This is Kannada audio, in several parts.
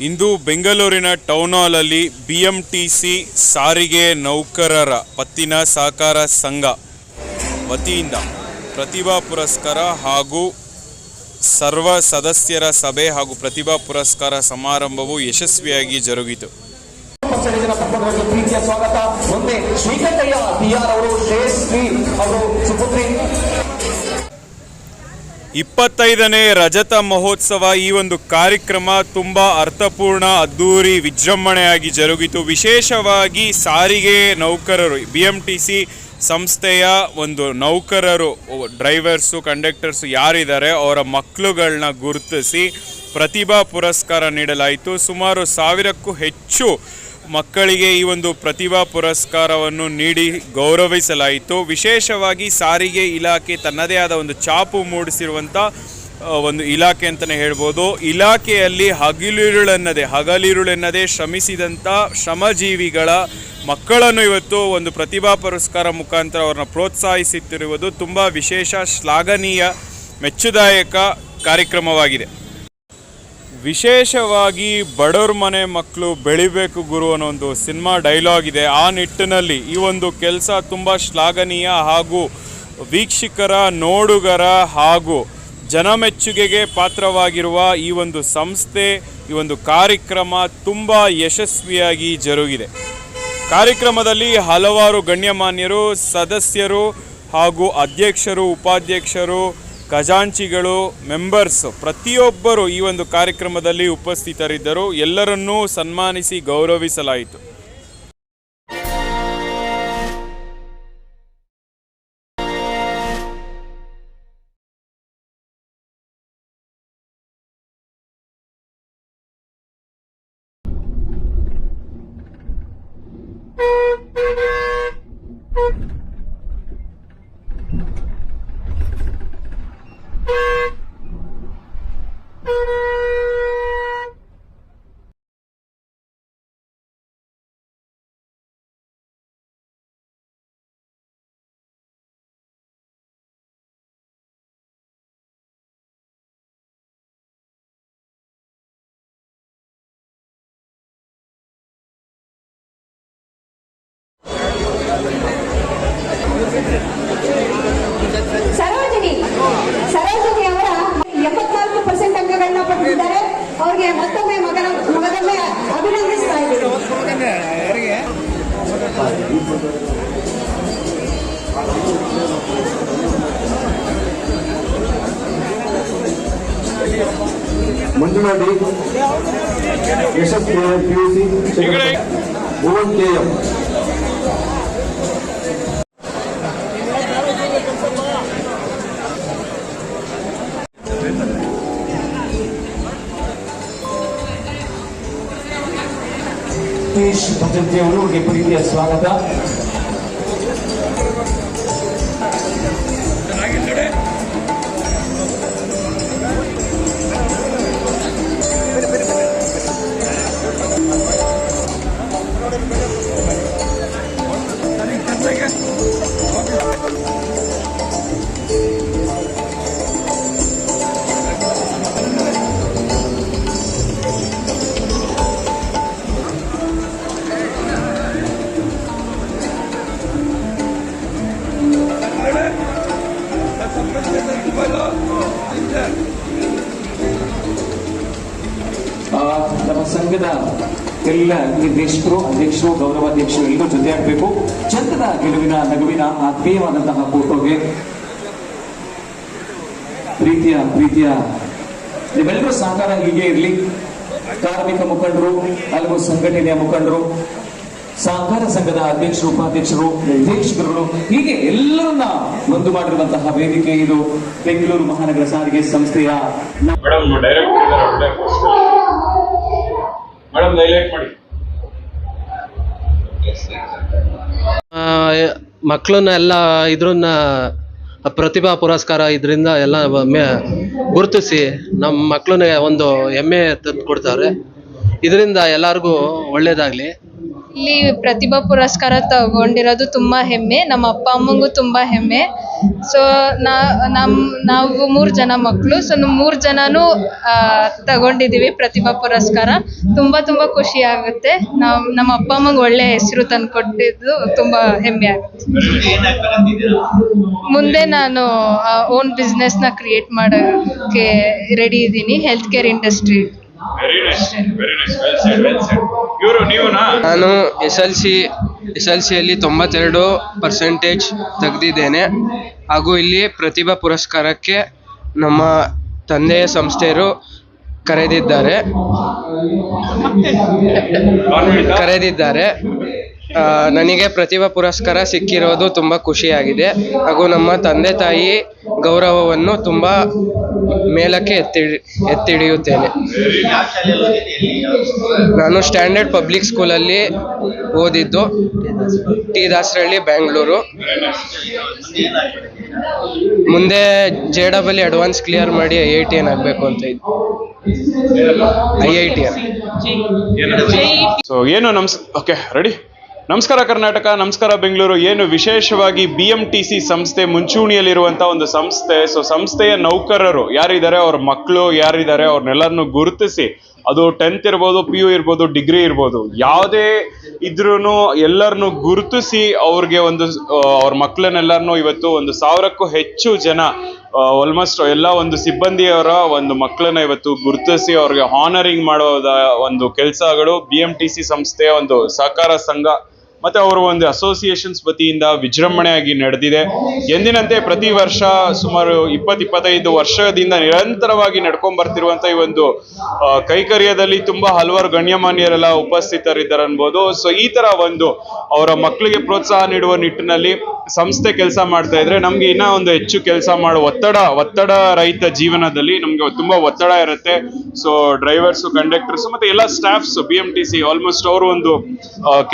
ಇಂದು ಬೆಂಗಳೂರಿನ ಟೌನ್ ಹಾಲಲ್ಲಿ ಬಿ ಎಂ ಟಿ ಸಿ ಸಾರಿಗೆ ನೌಕರರ ಪತ್ತಿನ ಸಹಕಾರ ಸಂಘ ವತಿಯಿಂದ ಪ್ರತಿಭಾ ಪುರಸ್ಕಾರ ಹಾಗೂ ಸರ್ವ ಸದಸ್ಯರ ಸಭೆ ಹಾಗೂ ಪ್ರತಿಭಾ ಪುರಸ್ಕಾರ ಸಮಾರಂಭವು ಯಶಸ್ವಿಯಾಗಿ ಜರುಗಿತು. ಸ್ವಾಗತ. ಇಪ್ಪತ್ತೈದನೇ ರಜತ ಮಹೋತ್ಸವ ಈ ಒಂದು ಕಾರ್ಯಕ್ರಮ ತುಂಬ ಅರ್ಥಪೂರ್ಣ ಅದ್ದೂರಿ ವಿಜೃಂಭಣೆಯಾಗಿ ಜರುಗಿತು. ವಿಶೇಷವಾಗಿ ಸಾರಿಗೆ ನೌಕರರು ಬಿ ಎಂ ಟಿ ಸಿ ಸಂಸ್ಥೆಯ ಒಂದು ನೌಕರರು ಡ್ರೈವರ್ಸು ಕಂಡಕ್ಟರ್ಸು ಯಾರಿದ್ದಾರೆ ಅವರ ಮಕ್ಕಳುಗಳನ್ನ ಗುರುತಿಸಿ ಪ್ರತಿಭಾ ಪುರಸ್ಕಾರ ನೀಡಲಾಯಿತು. ಸುಮಾರು ಸಾವಿರಕ್ಕೂ ಹೆಚ್ಚು ಮಕ್ಕಳಿಗೆ ಈ ಒಂದು ಪ್ರತಿಭಾ ಪುರಸ್ಕಾರವನ್ನು ನೀಡಿ ಗೌರವಿಸಲಾಯಿತು. ವಿಶೇಷವಾಗಿ ಸಾರಿಗೆ ಇಲಾಖೆ ತನ್ನದೇ ಆದ ಒಂದು ಛಾಪು ಮೂಡಿಸಿರುವಂಥ ಒಂದು ಇಲಾಖೆ ಅಂತಲೇ ಹೇಳ್ಬೋದು. ಇಲಾಖೆಯಲ್ಲಿ ಹಗಲಿರುಳೆನ್ನದೆ ಹಗಲಿರುಳೆನ್ನದೆ ಶ್ರಮಿಸಿದಂಥ ಶ್ರಮಜೀವಿಗಳ ಮಕ್ಕಳನ್ನು ಇವತ್ತು ಒಂದು ಪ್ರತಿಭಾ ಪುರಸ್ಕಾರ ಮುಖಾಂತರ ಅವ್ರನ್ನ ಪ್ರೋತ್ಸಾಹಿಸುತ್ತಿರುವುದು ತುಂಬ ವಿಶೇಷ, ಶ್ಲಾಘನೀಯ, ಮೆಚ್ಚುದಾಯಕ ಕಾರ್ಯಕ್ರಮವಾಗಿದೆ. ವಿಶೇಷವಾಗಿ ಬಡವ್ರ ಮನೆ ಮಕ್ಕಳು ಬೆಳಿಬೇಕು ಗುರು ಅನ್ನೋ ಒಂದು ಸಿನಿಮಾ ಡೈಲಾಗ್ ಇದೆ. ಆ ನಿಟ್ಟಿನಲ್ಲಿ ಈ ಒಂದು ಕೆಲಸ ತುಂಬ ಶ್ಲಾಘನೀಯ ಹಾಗೂ ವೀಕ್ಷಕರ, ನೋಡುಗರ ಹಾಗೂ ಜನಮೆಚ್ಚುಗೆಗೆ ಪಾತ್ರವಾಗಿರುವ ಈ ಒಂದು ಸಂಸ್ಥೆ, ಈ ಒಂದು ಕಾರ್ಯಕ್ರಮ ತುಂಬ ಯಶಸ್ವಿಯಾಗಿ ಜರುಗಿದೆ. ಕಾರ್ಯಕ್ರಮದಲ್ಲಿ ಹಲವಾರು ಗಣ್ಯಮಾನ್ಯರು, ಸದಸ್ಯರು ಹಾಗೂ ಅಧ್ಯಕ್ಷರು, ಉಪಾಧ್ಯಕ್ಷರು ಖಜಾಂಚಿಗಳು ಮೆಂಬರ್ಸ್ ಪ್ರತಿಯೊಬ್ಬರು ಈ ಒಂದು ಕಾರ್ಯಕ್ರಮದಲ್ಲಿ ಉಪಸ್ಥಿತರಿದ್ದರು. ಎಲ್ಲರನ್ನೂ ಸನ್ಮಾನಿಸಿ ಗೌರವಿಸಲಾಯಿತು. ಸರೋಜಿನಿ. ಸರೋಜಿನಿ ಅವರ ಎಪ್ಪತ್ನಾಲ್ಕು ಪರ್ಸೆಂಟ್ ಅಂಕಗಳನ್ನ ಪಡೆದಿದ್ದಾರೆ. ಅವರಿಗೆ ಮತ್ತೊಮ್ಮೆ ಮಗನ ಮಗದೊಮ್ಮೆ ಅಭಿನಂದಿಸ್ತಾ ಇದ್ದೀವಿ Manjunadi Yashas U C Bhuvan K M. Satish ಭಜಂತಿಯವರು ಪ್ರೀತಿಯ ಸ್ವಾಗತ ನಮ್ಮ ಸಂಘದ ಎಲ್ಲ ನಿರ್ದೇಶಕರು ಅಧ್ಯಕ್ಷರು, ಗೌರವಾಧ್ಯಕ್ಷರು ಎಲ್ಲರೂ ಜೊತೆಯಾಗಬೇಕು. ಚಂದದ ಗೆಲುವಿನ ನಗುವಿನ ಆತ್ಮೀಯವಾದಂತಹ ಫೋಟೋಗೆ ಪ್ರೀತಿಯ ಪ್ರೀತಿಯ ನಿಮ್ಮೆಲ್ಲರೂ ಸಹಕಾರ ಹೀಗೆ ಇರಲಿ. ಕಾರ್ಮಿಕ ಮುಖಂಡರು ಹಲವು ಸಂಘಟನೆಯ ಮುಖಂಡರು ಸಹಕಾರ ಸಂಘದ ಅಧ್ಯಕ್ಷರು ಉಪಾಧ್ಯಕ್ಷರು ನಿರ್ದೇಶಕರು ಹೀಗೆ ಎಲ್ಲರನ್ನ ಒಂದು ಮಾಡಿರುವಂತಹ ವೇದಿಕೆ ಇದು ಬೆಂಗಳೂರು ಮಹಾನಗರ ಸಾರಿಗೆ ಸಂಸ್ಥೆಯ ಮಕ್ಕಳನ್ನ ಎಲ್ಲ ಇದ್ರನ್ನ ಪ್ರತಿಭಾ ಪುರಸ್ಕಾರ ಇದರಿಂದ ಎಲ್ಲ ಮೆ ಗುರುತಿಸಿ ನಮ್ಮ ಮಕ್ಕಳನ್ನ ಒಂದು ಹೆಮ್ಮೆ ತಂದು ಕೊಡ್ತಾರೆ ಇದರಿಂದ ಎಲ್ಲರಿಗೂ ಒಳ್ಳೆಯದಾಗಲಿ ಇಲ್ಲಿ ಪ್ರತಿಭಾ ಪುರಸ್ಕಾರ ತಗೊಂಡಿರೋದು ತುಂಬಾ ಹೆಮ್ಮೆ. ನಮ್ಮ ಅಪ್ಪ ಅಮ್ಮಂಗೂ ತುಂಬಾ ಹೆಮ್ಮೆ. ಸೊ ನಾ ನಮ್ಮ ನಾವು ಮೂರು ಜನ ಮಕ್ಕಳು ಸೊ ಮೂರ್ ಜನನೂ ತಗೊಂಡಿದ್ದೀವಿ ಪ್ರತಿಭಾ ಪುರಸ್ಕಾರ. ತುಂಬ ತುಂಬ ಖುಷಿ ಆಗುತ್ತೆ. ನಾವು ನಮ್ಮ ಅಪ್ಪ ಅಮ್ಮಂಗೆ ಒಳ್ಳೆ ಹೆಸರು ತಂದು ಕೊಟ್ಟಿದ್ದು ತುಂಬ ಹೆಮ್ಮೆ ಆಗುತ್ತೆ. ಮುಂದೆ ನಾನು ಓನ್ ಬಿಸ್ನೆಸ್ನ ಕ್ರಿಯೇಟ್ ಮಾಡೋಕ್ಕೆ ರೆಡಿ ಇದ್ದೀನಿ. Health care industry very nice very nice well said well said ಇವರು ನೀವುನಾ? ನಾನು S L C S L ಸಿಯಲ್ಲಿ ತೊಂಬತ್ತೆರಡು ಪರ್ಸೆಂಟೇಜ್ ತೆಗೆದಿದ್ದೇನೆ. ಹಾಗೂ ಇಲ್ಲಿ ಪ್ರತಿಭಾ ಪುರಸ್ಕಾರಕ್ಕೆ ನಮ್ಮ ತಂದೆಯ ಸಂಸ್ಥೆಯರು ಕರೆದಿದ್ದಾರೆ. ಕರೆದಿದ್ದಾರೆ. ನನಗೆ ಪ್ರತಿಭಾ ಪುರಸ್ಕಾರ ಸಿಕ್ಕಿರೋದು ತುಂಬ ಖುಷಿಯಾಗಿದೆ. ಹಾಗೂ ನಮ್ಮ ತಂದೆ ತಾಯಿ ಗೌರವವನ್ನು ತುಂಬ ಮೇಲಕ್ಕೆ ಎತ್ತಿ, ಎತ್ತಿಡಿಯುತ್ತೇನೆ. ನಾನು ಸ್ಟ್ಯಾಂಡರ್ಡ್ ಪಬ್ಲಿಕ್ ಸ್ಕೂಲಲ್ಲಿ ಓದಿದ್ದು ಟಿ ದಾಸರಳ್ಳಿ ಬ್ಯಾಂಗ್ಳೂರು. ಮುಂದೆ ಜೆ ಡಬಲ್ ಅಡ್ವಾನ್ಸ್ ಕ್ಲಿಯರ್ ಮಾಡಿ ಐ ಐ ಟಿ ಎನ್ ಆಗಬೇಕು ಅಂತ ಇದ್ದು. ಐ ಐ ಟಿ ಸೊ ಏನು ನಮ್ಸ್ ಓಕೆ ರೆಡಿ ನಮಸ್ಕಾರ ಕರ್ನಾಟಕ, ನಮಸ್ಕಾರ ಬೆಂಗಳೂರು. ಏನು ವಿಶೇಷವಾಗಿ ಬಿ ಎಂ ಟಿ ಸಿ ಸಂಸ್ಥೆ ಮುಂಚೂಣಿಯಲ್ಲಿರುವಂಥ ಒಂದು ಸಂಸ್ಥೆ ಸೊ ಸಂಸ್ಥೆಯ ನೌಕರರು ಯಾರಿದ್ದಾರೆ? ಅವ್ರ ಮಕ್ಕಳು ಯಾರಿದ್ದಾರೆ? ಅವ್ರನ್ನೆಲ್ಲರನ್ನು ಗುರುತಿಸಿ, ಅದು ಟೆಂತ್ ಇರ್ಬೋದು ಪಿ ಯು ಇರ್ಬೋದು ಡಿಗ್ರಿ ಇರ್ಬೋದು, ಯಾವುದೇ ಇದ್ರೂ ಎಲ್ಲರನ್ನು ಗುರುತಿಸಿ ಅವ್ರಿಗೆ ಒಂದು ಅವ್ರ ಮಕ್ಕಳನ್ನೆಲ್ಲರನ್ನು ಇವತ್ತು ಒಂದು ಸಾವಿರಕ್ಕೂ ಹೆಚ್ಚು ಜನ ಆಲ್ಮೋಸ್ಟ್ ಎಲ್ಲ ಒಂದು ಸಿಬ್ಬಂದಿಯವರ ಒಂದು ಮಕ್ಕಳನ್ನ ಇವತ್ತು ಗುರುತಿಸಿ ಅವ್ರಿಗೆ ಹಾನರಿಂಗ್ ಮಾಡೋದ ಒಂದು ಕೆಲಸಗಳು ಬಿ ಎಂ ಟಿ ಸಿ ಸಂಸ್ಥೆಯ ಒಂದು ಸಹಕಾರ ಸಂಘ ಮತ್ತೆ ಅವರು ಒಂದು ಅಸೋಸಿಯೇಷನ್ಸ್ ವತಿಯಿಂದ ವಿಜೃಂಭಣೆಯಾಗಿ ನಡೆದಿದೆ. ಎಂದಿನಂತೆ ಪ್ರತಿ ವರ್ಷ ಸುಮಾರು ಇಪ್ಪತ್ ಇಪ್ಪತ್ತೈದು ವರ್ಷದಿಂದ ನಿರಂತರವಾಗಿ ನಡ್ಕೊಂಡ್ ಬರ್ತಿರುವಂತ ಈ ಒಂದು ಕೈಕರ್ಯದಲ್ಲಿ ತುಂಬಾ ಹಲವಾರು ಗಣ್ಯಮಾನ್ಯರೆಲ್ಲ ಉಪಸ್ಥಿತರಿದ್ದಾರೆ ಅನ್ಬೋದು ಸೊ ಈ ತರ ಒಂದು ಅವರ ಮಕ್ಕಳಿಗೆ ಪ್ರೋತ್ಸಾಹ ನೀಡುವ ನಿಟ್ಟಿನಲ್ಲಿ ಸಂಸ್ಥೆ ಕೆಲಸ ಮಾಡ್ತಾ ಇದ್ರೆ ನಮ್ಗೆ ಇನ್ನ ಒಂದು ಹೆಚ್ಚು ಕೆಲಸ ಮಾಡುವ ಒತ್ತಡ ಒತ್ತಡ ರಹಿತ ಜೀವನದಲ್ಲಿ ನಮ್ಗೆ ತುಂಬಾ ಒತ್ತಡ ಇರುತ್ತೆ. ಸೊ ಡ್ರೈವರ್ಸ್ ಕಂಡಕ್ಟರ್ಸ್ ಮತ್ತೆ ಎಲ್ಲ staffs B M T C almost ಅವರು ಒಂದು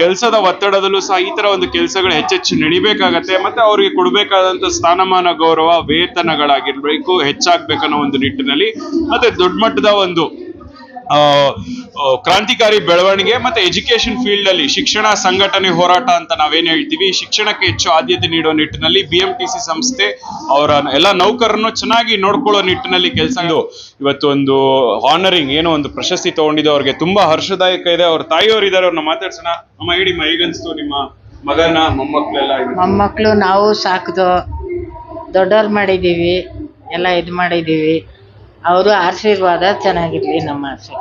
ಕೆಲಸದ ಒತ್ತಡದಲ್ಲೂ ಸಹ ಈ ತರ ಒಂದು ಕೆಲಸಗಳು ಹೆಚ್ಚೆಚ್ಚು ನಡಿಬೇಕಾಗತ್ತೆ. ಮತ್ತೆ ಅವರಿಗೆ ಕೊಡಬೇಕಾದಂತ ಸ್ಥಾನಮಾನ, ಗೌರವ, ವೇತನಗಳಾಗಿರ್ಬೇಕು ಹೆಚ್ಚಾಗ್ಬೇಕನ್ನೋ ಒಂದು ನಿಟ್ಟಿನಲ್ಲಿ. ಮತ್ತೆ ದೊಡ್ಡ ಮಟ್ಟದ ಒಂದು ಕ್ರಾಂತಿಕಾರಿ ಬೆಳವಣಿಗೆ ಮತ್ತೆ ಎಜುಕೇಶನ್ ಫೀಲ್ಡ್ ಅಲ್ಲಿ ಶಿಕ್ಷಣ ಸಂಘಟನೆ ಹೋರಾಟ ಅಂತ ನಾವೇನ್ ಹೇಳ್ತೀವಿ, ಶಿಕ್ಷಣಕ್ಕೆ ಹೆಚ್ಚು ಆದ್ಯತೆ ನೀಡೋ ನಿಟ್ಟಿನಲ್ಲಿ ಬಿ ಎಂ ಟಿ ಸಿ ಸಂಸ್ಥೆ ಅವರ ಎಲ್ಲ ನೌಕರನ್ನು ಚೆನ್ನಾಗಿ ನೋಡ್ಕೊಳ್ಳೋ ನಿಟ್ಟಿನಲ್ಲಿ ಕೆಲಸ ಇವತ್ತು ಒಂದು ಹಾನರಿಂಗ್ ಏನೋ ಒಂದು ಪ್ರಶಸ್ತಿ ತಗೊಂಡಿದೆ ಅವ್ರಿಗೆ ತುಂಬಾ ಹರ್ಷದಾಯಕ ಇದೆ. ಅವ್ರ ತಾಯಿಯವರು ಇದ್ದಾರೆ, ಅವ್ರನ್ನ ಮಾತಾಡ್ಸೋಣ. ಅಮ್ಮ, ಹೇಳಿ ಮೈಗನ್ಸ್ತು ನಿಮ್ಮ ಮಗನ, ಮೊಮ್ಮಕ್ಳೆಲ್ಲ ಮೊಮ್ಮಕ್ಳು ಮೊಮ್ಮಕ್ಕಳು ನಾವು ಸಾಕಿದು ದೊಡ್ಡವ್ರು ಮಾಡಿದ್ದೀವಿ, ಎಲ್ಲ ಇದು ಮಾಡಿದ್ದೀವಿ. ಅವರು ಆಶೀರ್ವಾದ ಚೆನ್ನಾಗಿರ್ಲಿ ನಮ್ಮ ಆಸೆ.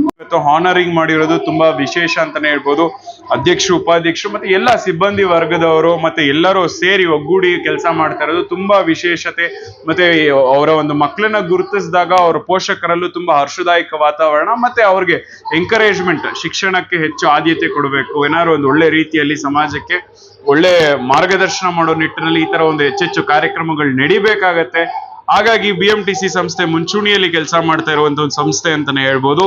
ಇವತ್ತು ಹಾನರಿಂಗ್ ಮಾಡಿರೋದು ತುಂಬಾ ವಿಶೇಷ ಅಂತಾನೆ ಹೇಳ್ಬೋದು. ಅಧ್ಯಕ್ಷರು, ಉಪಾಧ್ಯಕ್ಷರು ಮತ್ತೆ ಎಲ್ಲ ಸಿಬ್ಬಂದಿ ವರ್ಗದವರು ಮತ್ತೆ ಎಲ್ಲರೂ ಸೇರಿ ಒಗ್ಗೂಡಿ ಕೆಲಸ ಮಾಡ್ತಾ ಇರೋದು ತುಂಬಾ ವಿಶೇಷತೆ. ಮತ್ತೆ ಅವರ ಒಂದು ಮಕ್ಕಳನ್ನ ಗುರುತಿಸಿದಾಗ ಅವರ ಪೋಷಕರಲ್ಲೂ ತುಂಬಾ ಹರ್ಷದಾಯಕ ವಾತಾವರಣ ಮತ್ತೆ ಅವ್ರಿಗೆ ಎಂಕರೇಜ್ಮೆಂಟ್ ಶಿಕ್ಷಣಕ್ಕೆ ಹೆಚ್ಚು ಆದ್ಯತೆ ಕೊಡಬೇಕು. ಏನಾದ್ರು ಒಂದು ಒಳ್ಳೆ ರೀತಿಯಲ್ಲಿ ಸಮಾಜಕ್ಕೆ ಒಳ್ಳೆ ಮಾರ್ಗದರ್ಶನ ಮಾಡೋ ನಿಟ್ಟಿನಲ್ಲಿ ಈ ತರ ಒಂದು ಹೆಚ್ಚೆಚ್ಚು ಕಾರ್ಯಕ್ರಮಗಳು ನಡಿಬೇಕಾಗತ್ತೆ. ಹಾಗಾಗಿ ಬಿ ಸಂಸ್ಥೆ ಮುಂಚೂಣಿಯಲ್ಲಿ ಕೆಲಸ ಮಾಡ್ತಾ ಇರುವಂತ ಒಂದು ಸಂಸ್ಥೆ ಅಂತಾನೆ ಹೇಳ್ಬೋದು.